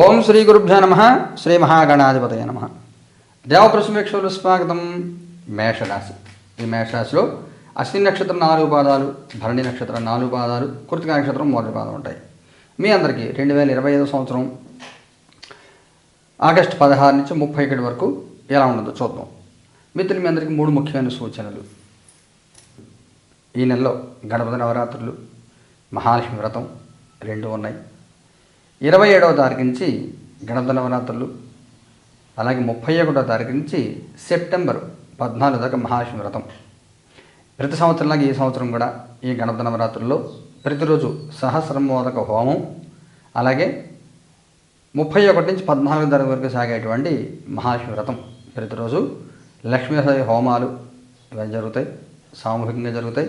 ఓం శ్రీ గురుభ్యో నమ శ్రీ మహాగణాధిపతయ నమ. దేవప్రసమేక్షలు స్వాగతం మేషరాశి. ఈ మేషరాశిలో అశ్విని నక్షత్రం నాలుగు పాదాలు భరణి నక్షత్రం నాలుగు పాదాలు కృతిక నక్షత్రం మొదటి పాదం ఉంటాయి. మీ అందరికీ రెండు వేల ఇరవై ఐదు సంవత్సరం ఆగస్టు పదహారు నుంచి ముప్పై ఒకటి వరకు ఎలా ఉండదో చూద్దాం. మిత్రులు మీ అందరికీ మూడు ముఖ్యమైన సూచనలు. ఈ నెలలో గణపతి నవరాత్రులు మహాలక్ష్మి వ్రతం రెండు ఉన్నాయి. ఇరవై ఏడవ తారీఖు నుంచి గణపతి నవరాత్రులు అలాగే ముప్పై ఒకటో తారీఖు నుంచి సెప్టెంబర్ పద్నాలుగు దాకా మహాశివ వ్రతం ప్రతి సంవత్సరంలాగా ఈ సంవత్సరం కూడా ఈ గణపతి నవరాత్రుల్లో ప్రతిరోజు సహస్రమోదక హోమం అలాగే ముప్పై ఒకటి నుంచి పద్నాలుగు తారీఖు వరకు సాగేటువంటి మహాశివవ్రతం వ్రతం ప్రతిరోజు లక్ష్మీదేవి హోమాలు ఇవన్నీ జరుగుతాయి సామూహికంగా జరుగుతాయి.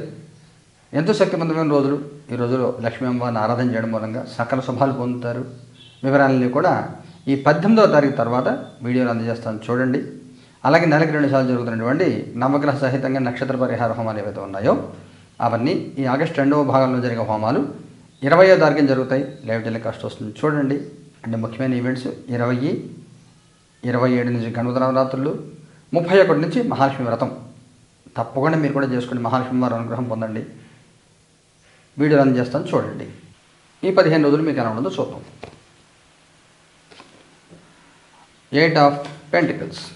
ఎంతో శక్తివంతమైన రోజులు. ఈ రోజులో లక్ష్మీ అమ్మవారిని ఆరాధన చేయడం మూలంగా సకల శుభాలు పొందుతారు. వివరాలన్నీ కూడా ఈ పద్దెనిమిదవ తారీఖు తర్వాత వీడియోలు అందజేస్తాను. చూడండి. అలాగే నెలకి రెండు సార్లు జరుగుతున్నటువంటి నవగ్రహ సహితంగా నక్షత్ర పరిహార హోమాలు ఏవైతే ఉన్నాయో అవన్నీ ఈ ఆగస్టు రెండవ భాగంలో జరిగే హోమాలు ఇరవయో తారీఖున జరుగుతాయి. లైవ్ టెలికాస్ట్ వస్తుంది. చూడండి. అంటే ముఖ్యమైన ఈవెంట్స్ ఇరవై ఇరవై ఏడు నుంచి గణపతి నవరాత్రులు ముప్పై ఒకటి నుంచి మహాలక్ష్మి వ్రతం. తప్పకుండా మీరు కూడా చేసుకోండి. మహాలక్ష్మి వారి అనుగ్రహం పొందండి. వీడియో రన్ చేస్తాను చూడండి. ఈ పదిహేను రోజులు మీకు ఎలా ఉండదో చూద్దాం. ఎయిట్ ఆఫ్ పెంటికల్స్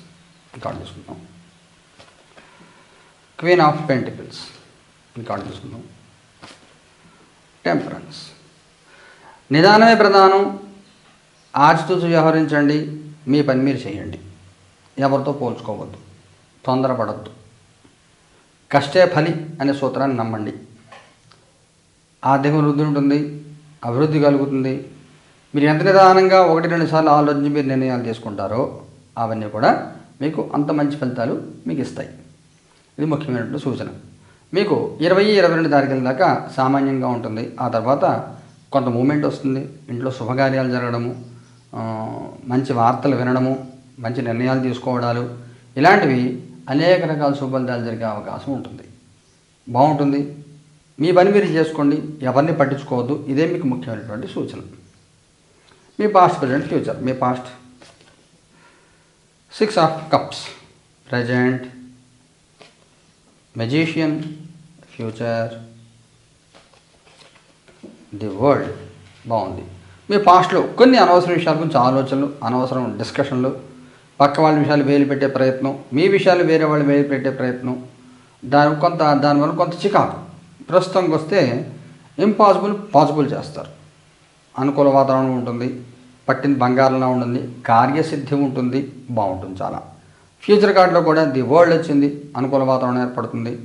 రికార్డ్ చేసుకుందాం క్వీన్ ఆఫ్ పెంటికల్స్ రికార్డ్ చేసుకుందాం టెంపరెన్స్ నిదానమే ప్రధానం. ఆచితూచి వ్యవహరించండి. మీ పని మీరు చేయండి. ఎవరితో పోల్చుకోవద్దు. తొందరపడద్దు. కష్టే ఫలి అనే సూత్రాన్ని నమ్మండి. ఆర్థిక వృద్ధి ఉంటుంది అభివృద్ధి కలుగుతుంది. మీరు ఎంత నిదానంగా ఒకటి రెండు సార్లు ఆలోచించి మీరు నిర్ణయాలు తీసుకుంటారో అవన్నీ కూడా మీకు అంత మంచి ఫలితాలు మీకు ఇస్తాయి. ఇది ముఖ్యమైనటువంటి సూచన. మీకు ఇరవై ఇరవై రెండు తారీఖుల దాకా సామాన్యంగా ఉంటుంది. ఆ తర్వాత కొంత మూమెంట్ వస్తుంది. ఇంట్లో శుభకార్యాలు జరగడము మంచి వార్తలు వినడము మంచి నిర్ణయాలు తీసుకోవడాలు ఇలాంటివి అనేక రకాల శుభఫలితాలు జరిగే అవకాశం ఉంటుంది. బాగుంటుంది. మీ పని మీరు చేసుకోండి ఎవరిని పట్టించుకోవద్దు. ఇదే మీకు ముఖ్యమైనటువంటి సూచన. మీ past present future me past six of cups present magician future the world బాగుంది. మీ పాస్ట్లో కొన్ని అనవసర విషయాల గురించి ఆలోచనలు అనవసరం డిస్కషన్లు పక్క వాళ్ళ విషయాలు వేలు పెట్టే ప్రయత్నం మీ విషయాలు వేరే వాళ్ళు వేలు పెట్టే ప్రయత్నం దాని కొంత దానివల్ల కొంత చికాకు. ప్రస్తుతానికి వస్తే ఇంపాసిబుల్ పాసిబుల్ చేస్తారు. అనుకూల వాతావరణం ఉంటుంది పట్టిన బంగారంలా ఉంటుంది కార్యసిద్ధి ఉంటుంది బాగుంటుంది చాలా. ఫ్యూచర్ కార్డులో కూడా ది వరల్డ్ వచ్చింది అనుకూల వాతావరణం ఏర్పడుతుంది.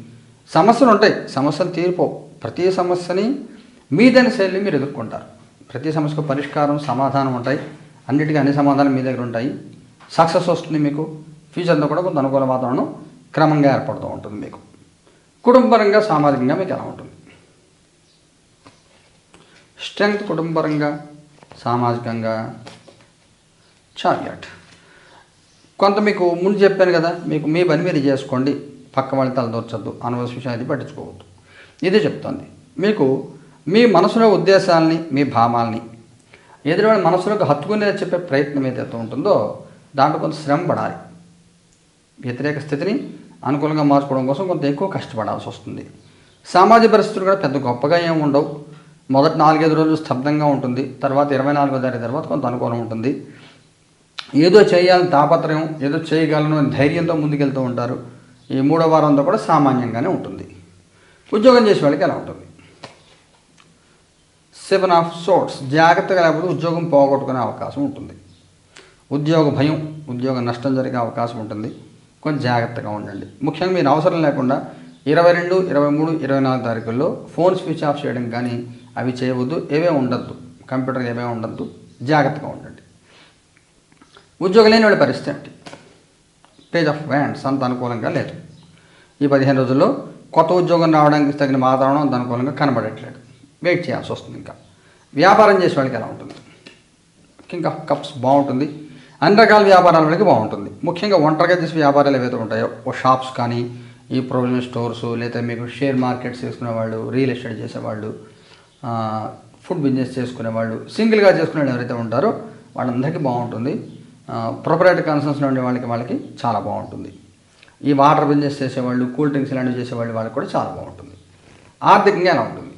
సమస్యలు ఉంటాయి సమస్యలు తీరిపో ప్రతి సమస్యని మీదైన శైలిని మీరు ఎదుర్కొంటారు. ప్రతి సమస్యకు పరిష్కారం సమాధానం ఉంటాయి. అన్నిటికీ అన్ని సమాధానం మీ దగ్గర ఉంటాయి. సక్సెస్ వస్తుంది మీకు. ఫ్యూచర్లో కూడా కొంత అనుకూల వాతావరణం క్రమంగా ఏర్పడుతూ ఉంటుంది మీకు. కుటుంబరంగా సామాజికంగా మీకు ఎలా ఉంటుంది? స్ట్రెంగ్త్ కుటుంబరంగా సామాజికంగా చార్యాట్ కొంత మీకు ముందు చెప్పాను కదా మీకు మీ పని మీరు చేసుకోండి పక్క వాళ్ళని తలదొచ్చద్దు అనవసర విషయాన్ని పట్టించుకోవద్దు. ఇదే చెప్తోంది. మీకు మీ మనసులో ఉద్దేశాలని మీ భావాల్ని ఎదురువాడి మనసులోకి హత్తుకునే చెప్పే ప్రయత్నం ఏదైతే ఉంటుందో దాంట్లో కొంత శ్రమ పడాలి. వ్యతిరేక స్థితిని అనుకూలంగా మార్చుకోవడం కోసం కొంత ఎక్కువ కష్టపడాల్సి వస్తుంది. సామాజిక పరిస్థితులు కూడా పెద్ద గొప్పగా ఏమి ఉండవు. మొదటి నాలుగైదు రోజులు స్తబ్దంగా ఉంటుంది. తర్వాత ఇరవై నాలుగో తారీఖు తర్వాత కొంత అనుకూలం ఉంటుంది. ఏదో చేయాలని తాపత్రయం ఏదో చేయగలను ధైర్యంతో ముందుకెళ్తూ ఉంటారు. ఈ మూడో వారంతో కూడా సామాన్యంగానే ఉంటుంది. ఉద్యోగం చేసే వాళ్ళకి ఎలా ఉంటుంది? సెవెన్ ఆఫ్ సోట్స్ జాగ్రత్తగా లేకపోతే ఉద్యోగం పోగొట్టుకునే అవకాశం ఉంటుంది. ఉద్యోగ భయం ఉద్యోగ నష్టం జరిగే అవకాశం ఉంటుంది. కొంచెం జాగ్రత్తగా ఉండండి. ముఖ్యంగా మీరు అవసరం లేకుండా ఇరవై రెండు ఇరవై మూడు ఇరవై నాలుగు తారీఖుల్లో ఫోన్ స్విచ్ ఆఫ్ చేయడం కానీ అవి చేయవద్దు ఏవే ఉండద్దు. కంప్యూటర్ ఏవే ఉండద్దు జాగ్రత్తగా ఉండండి. ఉద్యోగం లేని వాళ్ళ పరిస్థితి ఏంటి? పేజ్ ఆఫ్ వ్యాండ్స్ అంత అనుకూలంగా లేదు. ఈ పదిహేను రోజుల్లో కొత్త ఉద్యోగం రావడానికి తగిన వాతావరణం అంత అనుకూలంగా కనబడట్లేదు. వెయిట్ చేయాల్సి వస్తుంది ఇంకా. వ్యాపారం చేసే వాళ్ళకి ఎలా ఉంటుంది? కింగ్ ఆఫ్ కప్స్ బాగుంటుంది. అన్ని రకాల వ్యాపారాల వాళ్ళకి బాగుంటుంది. ముఖ్యంగా ఒంటరిగా చేసే వ్యాపారాలు ఏవైతే ఉంటాయో ఓ షాప్స్ కానీ ఈ ప్రొవిజన్ స్టోర్స్ లేదా మీకు షేర్ మార్కెట్స్ చేసుకునే వాళ్ళు రియల్ ఎస్టేట్ చేసేవాళ్ళు ఫుడ్ బిజినెస్ చేసుకునే వాళ్ళు సింగిల్గా చేసుకునే వాళ్ళు ఎవరైతే ఉంటారో వాళ్ళందరికీ బాగుంటుంది. ప్రొపరేటర్ కన్సర్న్స్లో ఉండే వాళ్ళకి వాళ్ళకి చాలా బాగుంటుంది. ఈ వాటర్ బిజినెస్ చేసేవాళ్ళు కూల్ డ్రింక్స్ ఇలాంటివి చేసేవాళ్ళు వాళ్ళకి కూడా చాలా బాగుంటుంది. ఆర్థికంగా ఎలా ఉంటుంది?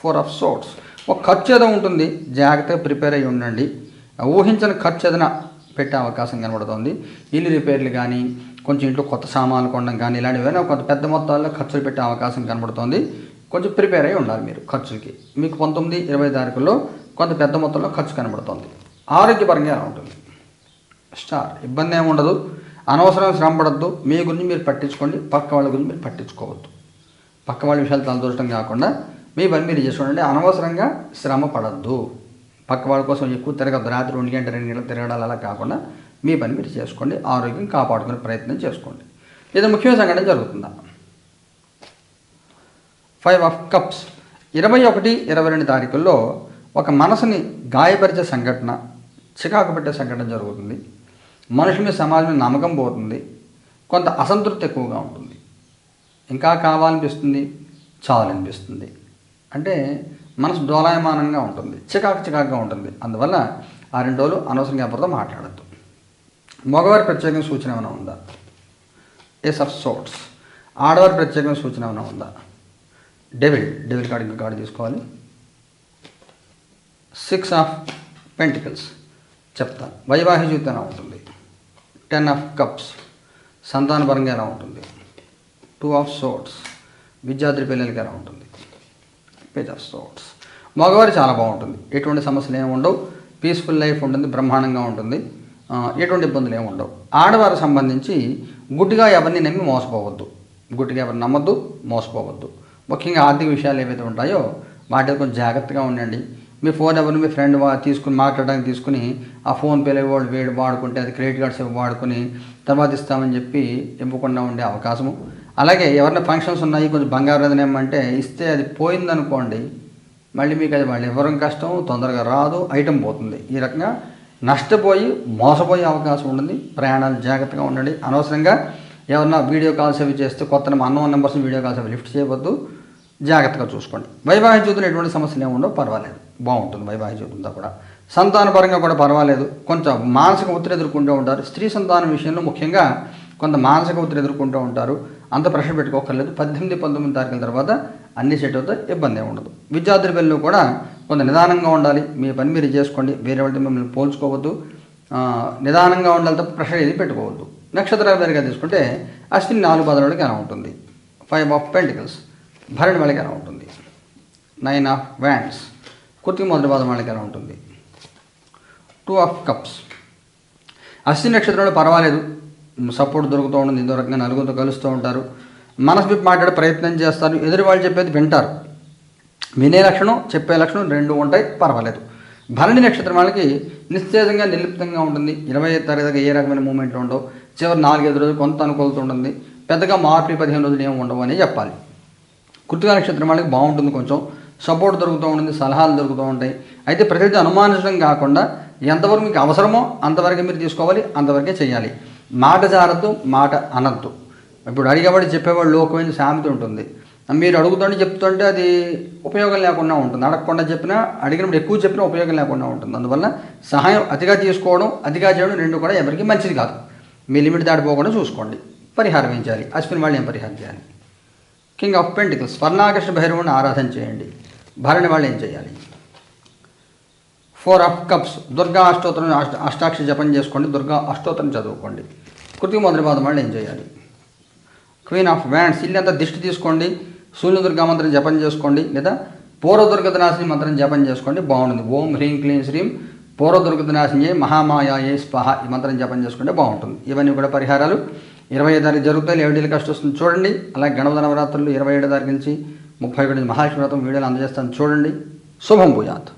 ఫోర్ ఆఫ్ సోర్ట్స్ ఒక ఖర్చు ఏదో ఉంటుంది. జాగ్రత్తగా ప్రిపేర్ అయ్యి ఉండండి. ఊహించని ఖర్చు ఏదైనా పెట్టే అవకాశం కనబడుతుంది. ఇల్లు రిపేర్లు కానీ కొంచెం ఇంట్లో కొత్త సామాన్లు కొనడం కానీ ఇలాంటివి కొంత పెద్ద మొత్తాల్లో ఖర్చులు పెట్టే అవకాశం కనబడుతుంది. కొంచెం ప్రిపేర్ అయి ఉండాలి మీరు ఖర్చులకి. మీకు పంతొమ్మిది ఇరవై తారీఖుల్లో కొంత పెద్ద మొత్తంలో ఖర్చు కనబడుతుంది. ఆరోగ్యపరంగా ఎలా ఉంటుంది? స్టార్. ఇబ్బంది ఏముండదు ఉండదు. అనవసరం శ్రమ పడద్దు. మీ గురించి మీరు పట్టించుకోండి. పక్క వాళ్ళ గురించి మీరు పట్టించుకోవద్దు. పక్క వాళ్ళ విషయాలు తలదూరటం కాకుండా మీ పని మీరు చేసుకోండి అనవసరంగా శ్రమ పడద్దు. పక్క వాళ్ళ కోసం ఎక్కువ తిరగద్దు రాత్రి ఒంటి గంట రెండు గంటలు తిరగడాలు అలా కాకుండా మీ పని మీరు చేసుకోండి ఆరోగ్యం కాపాడుకునే ప్రయత్నం చేసుకోండి. ఇది ముఖ్యమైన సంఘటన జరుగుతుందా? ఫైవ్ ఆఫ్ కప్స్ ఇరవై ఒకటి ఇరవై రెండు తారీఖుల్లో ఒక మనసుని గాయపరిచే సంఘటన చికాకు పెట్టే సంఘటన జరుగుతుంది. మనుషుల మీద సమాజం నమ్మకం పోతుంది. కొంత అసంతృప్తి ఎక్కువగా ఉంటుంది. ఇంకా కావాలనిపిస్తుంది చాలనిపిస్తుంది. అంటే మనసు డోలాయమానంగా ఉంటుంది చికాకు చికాకుగా ఉంటుంది. అందువల్ల ఆ రెండు రోజులు అనవసరంగా ఎవరితో మాట్లాడద్దు. మగవారి ప్రత్యేకంగా సూచన ఏమైనా ఉందా? Ace of swords. ఆడవారి ప్రత్యేకమైన సూచన ఏమైనా ఉందా? డెవిల్ డెవిల్ కార్డు ఇంకా కార్డు తీసుకోవాలి. Six of pentacles. చెప్తాను వైవాహిక జీవితం ఎలా ఉంటుంది? Ten of cups. సంతానపరంగా ఎలా ఉంటుంది? Two of swords. విద్యార్థి పిల్లలకి ఎలా ఉంటుంది? పేజ్ ఆఫ్ సోట్స్ మగవారు చాలా బాగుంటుంది. ఎటువంటి సమస్యలు ఏమి ఉండవు. పీస్ఫుల్ లైఫ్ ఉంటుంది బ్రహ్మాండంగా ఉంటుంది. ఎటువంటి ఇబ్బందులు ఏమి ఉండవు. ఆడవారికి సంబంధించి గుడ్డిగా ఎవరిని నమ్మి మోసపోవద్దు. గుడ్డిగా ఎవరిని నమ్మద్దు మోసపోవద్దు. ముఖ్యంగా ఆర్థిక విషయాలు ఏవైతే ఉంటాయో వాటి కొంచెం జాగ్రత్తగా ఉండండి. మీ ఫోన్ ఎవరు మీ ఫ్రెండ్ తీసుకుని మాట్లాడడానికి తీసుకుని ఆ ఫోన్ పేలో వాళ్ళు వేడి వాడుకుంటే అది క్రెడిట్ కార్డ్స్ వాడుకొని వాడుకుని తర్వాత ఇస్తామని చెప్పి ఇవ్వకుండా ఉండే అవకాశము. అలాగే ఎవరైనా ఫంక్షన్స్ ఉన్నాయి కొంచెం బంగారం ఏదైనా ఏమంటే ఇస్తే అది పోయిందనుకోండి మళ్ళీ మీకు అది వాళ్ళు ఇవ్వడం కష్టం తొందరగా రాదు ఐటెం పోతుంది. ఈ రకంగా నష్టపోయి మోసపోయే అవకాశం ఉంటుంది. ప్రయాణాలు జాగ్రత్తగా ఉండండి. అనవసరంగా ఎవరన్నా వీడియో కాల్స్ అవి చేస్తే కొత్త అన్నోన్ నెంబర్స్ వీడియో కాల్స్ అవి లిఫ్ట్ చేయవద్దు. జాగ్రత్తగా చూసుకోండి. వైవాహిక జీవితంలో ఎటువంటి సమస్యలు ఏమి ఉండవు? పర్వాలేదు. బాగుంటుంది వైవాహిక జీవితంతో కూడా. సంతానపరంగా కూడా పర్వాలేదు. కొంచెం మానసిక ఒత్తిడి ఎదుర్కొంటూ ఉంటారు. స్త్రీ సంతానం విషయంలో ముఖ్యంగా కొంత మానసిక ఒత్తిడి ఎదుర్కొంటూ ఉంటారు. అంత ప్రెషర్ పెట్టుకోకర్లేదు పద్దెనిమిది పంతొమ్మిది తారీఖుల తర్వాత అన్ని సెట్ అవుతాయి ఇబ్బంది ఉండదు. విద్యార్థుల పిల్లలు కూడా కొంత నిదానంగా ఉండాలి. మీ పని మీరు చేసుకోండి. వేరే వాళ్ళతో మిమ్మల్ని పోల్చుకోవద్దు. నిదానంగా ఉండాలి తప్ప ప్రెషర్ ఏది పెట్టుకోవద్దు. నక్షత్రాల వారిగా తీసుకుంటే అశ్విని నాలుగు పదవులకి ఎలా ఉంటుంది? Five of pentacles. భరణి వాళ్ళకి ఎలా ఉంటుంది? Nine of wands. కుర్తి మొదటి పాదం వాళ్ళకి ఎలా ఉంటుంది? Two of cups. అశ్విని నక్షత్రంలో పర్వాలేదు. సపోర్ట్ దొరుకుతూ ఉంటుంది. ఇందో రకంగా నలుగురితో కలుస్తూ ఉంటారు. మనసు విప్పి మాట్లాడే ప్రయత్నం చేస్తారు. ఎదురు వాళ్ళు చెప్పేది వింటారు. వినే లక్షణం చెప్పే లక్షణం రెండు ఉంటాయి. పర్వాలేదు. భరణి నక్షత్రం వాళ్ళకి నిశ్చేతంగా నిర్లిప్తంగా ఉంటుంది. ఇరవై తరగతిగా ఏ రకమైన మూమెంట్ ఉండవు. చివరి నాలుగైదు రోజులు కొంత అనుకూలత ఉంటుంది. పెద్దగా మార్పులు పదిహేను రోజులు ఏమి ఉండవు అని చెప్పాలి. కృతిక నక్షత్రం వాళ్ళకి బాగుంటుంది కొంచెం. సపోర్ట్ దొరుకుతూ ఉంటుంది. సలహాలు దొరుకుతూ ఉంటాయి. అయితే ప్రతిదీ అనుమానించడం కాకుండా ఎంతవరకు మీకు అవసరమో అంతవరకు మీరు తీసుకోవాలి. అంతవరకే చేయాలి. మాట జారద్దు మాట అనద్దు. ఇప్పుడు అడిగేవాడు చెప్పేవాడు లోకమైన సామెత ఉంటుంది. మీరు అడుగుతుంటే చెప్తుంటే అది ఉపయోగం లేకుండా ఉంటుంది. అడగకుండా చెప్పినా అడిగినప్పుడు ఎక్కువ చెప్పినా ఉపయోగం లేకుండా ఉంటుంది. అందువల్ల సహాయం అతిగా తీసుకోవడం అతిగా చేయడం రెండు కూడా ఎవరికి మంచిది కాదు. మీ లిమిట్ దాటిపోకుండా చూసుకోండి. పరిహారం ఏం చేయాలి? అశ్విన్ వాళ్ళు ఏం పరిహారం చేయాలి? కింగ్ ఆఫ్ పెంటికల్స్ స్వర్ణాకృష్ణ భైరవుని ఆరాధన చేయండి. భరణి వాళ్ళు ఏం చేయాలి? ఫోర్ ఆఫ్ కప్స్ దుర్గా అష్టోత్తరం అష్ట జపం చేసుకోండి దుర్గా అష్టోత్తరం చదువుకోండి. కృతిక మొదటి పాదం మళ్ళీ ఏం చేయాలి? క్వీన్ ఆఫ్ వ్యాండ్స్ ఇల్లంతా దిష్టి తీసుకోండి సూర్యదుర్గా మంత్రం జపం చేసుకోండి లేదా పూర్వదుర్గతనాశిని మంత్రం జపం చేసుకోండి బాగుంటుంది. ఓం హ్రీం క్లీం శ్రీం పూర్వదుర్గతనాశిని మహామాయాయే స్పహ ఈ మంత్రం జపం చేసుకుంటే బాగుంటుంది. ఇవన్నీ కూడా పరిహారాలు. ఇరవై ఐదు తారీఖు జరుగుతాయి ఏడు కష్టం వస్తుంది చూడండి. అలాగే గణపతి నవరాత్రులు ఇరవై ఏడు తారీఖు నుంచి ముప్పై ఒకటి మహాశివరాత్రం వీడియోలు అందజేస్తాను చూడండి. శుభం భూయాత్.